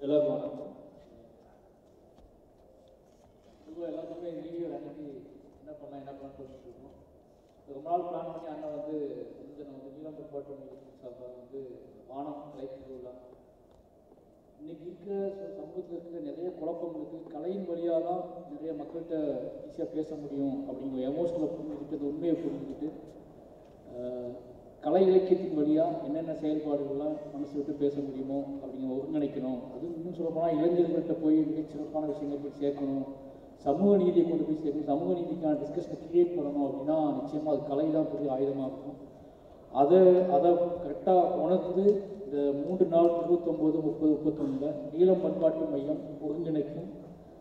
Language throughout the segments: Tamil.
எல்லாரும் வணக்கம் இப்போ எல்லாத்துக்குமே வீடியோ அன்னைக்கு என்ன பண்ணலாம் என்ன பண்ணலாம் சொல்லிட்டுருக்கோம் ரொம்ப நாள் பிளான் பண்ணி அண்ணன் வந்து கொஞ்சம் வந்து நீலாம்பர் பாட்டு சாப்பாடு வந்து வானம் கலைக்கு சொல்லலாம் இன்னைக்கு இருக்கிற சமூகத்தில் இருக்கிற நிறைய குழப்பம் இருக்குது கலையின் வழியாக தான் நிறைய மக்கள்கிட்ட ஈஸியாக பேச முடியும் அப்படிங்கிற எமோஷனில் புரிஞ்சுக்கிட்டு அந்த உண்மையை புரிஞ்சுக்கிட்டு கலை இலக்கியத்தின் வழியாக என்னென்ன செயல்பாடுகள்லாம் மனசு விட்டு பேச முடியுமோ அப்படிங்கிற ஒருங்கிணைக்கணும். அதுவும் இன்னும் சொல்லப்போனால் இளைஞர்கள்ட்ட போய் மிகச் சிறப்பான விஷயங்கள் போய் சேர்க்கணும். சமூக நீதியை கொண்டு போய் சேர்க்கணும். சமூக நீதிக்கான டிஸ்கஷனை கிரியேட் பண்ணணும் அப்படின்னா நிச்சயமாக அது கலை தான் பெரிய ஆயுதமாக இருக்கும். அதை அதை கரெக்டாக உணர்ந்து இந்த மூன்று நாள் இருபத்தொம்போது முப்பது முப்பத்தொன்னில் நீளம் பண்பாட்டு மையம் ஒருங்கிணைக்கும்.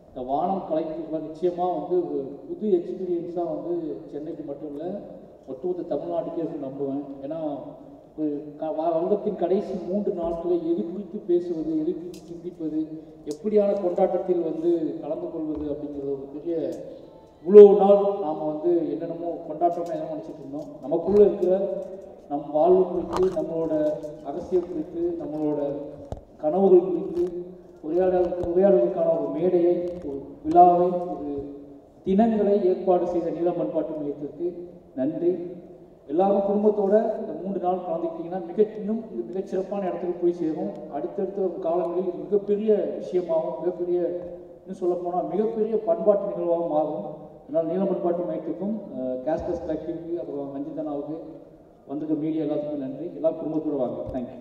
இந்த வானம் கலைக்கு நிச்சயமாக வந்து ஒரு புது எக்ஸ்பீரியன்ஸாக வந்து சென்னைக்கு மட்டும் இல்லை ஒட்டுமொத்த தமிழ்நாட்டுக்கே நம்புவேன். ஏன்னா ஒரு வருடத்தின் கடைசி மூன்று நாட்களில் எது குறித்து பேசுவது எது குறித்து சிந்திப்பது எப்படியான கொண்டாட்டத்தில் வந்து கலந்து கொள்வது அப்படிங்கிறது ஒரு பெரிய இவ்வளோ நாள் நாம் வந்து என்னென்னமோ கொண்டாட்டமாக என்ன நினச்சிட்டு இருந்தோம். நமக்குள்ளே இருக்கிற நம் வாழ்வு குறித்து நம்மளோட அரசியல் குறித்து நம்மளோட கனவுகள் குறித்து உரையாடல் உரையாடலுக்கான ஒரு மேடையை ஒரு விழாவை ஒரு தினங்களை ஏற்பாடு செய்த நீளம் பண்பாட்டு மையத்திற்கு நன்றி. எல்லாரும் குடும்பத்தோட இந்த மூன்று நாள் கலந்துக்கிட்டிங்கன்னா மிக இன்னும் இது மிகச் சிறப்பான இடத்துக்கு போய் சேரும். அடுத்தடுத்த காலங்களில் இது மிகப்பெரிய விஷயமாகவும் மிகப்பெரிய இன்னும் சொல்லப்போனால் மிகப்பெரிய பண்பாட்டு நிகழ்வாகவும் ஆகும் அதனால் நீல பண்பாட்டு மையத்துக்கும் கேஸ்டஸ் கலெக்டிவ்க்கு அப்புறம் மஞ்சிதனாவுக்கு வந்திருக்க மீடியா எல்லாத்துக்கும் நன்றி. எல்லா குடும்பத்தோடு வாங்க. தேங்க்யூ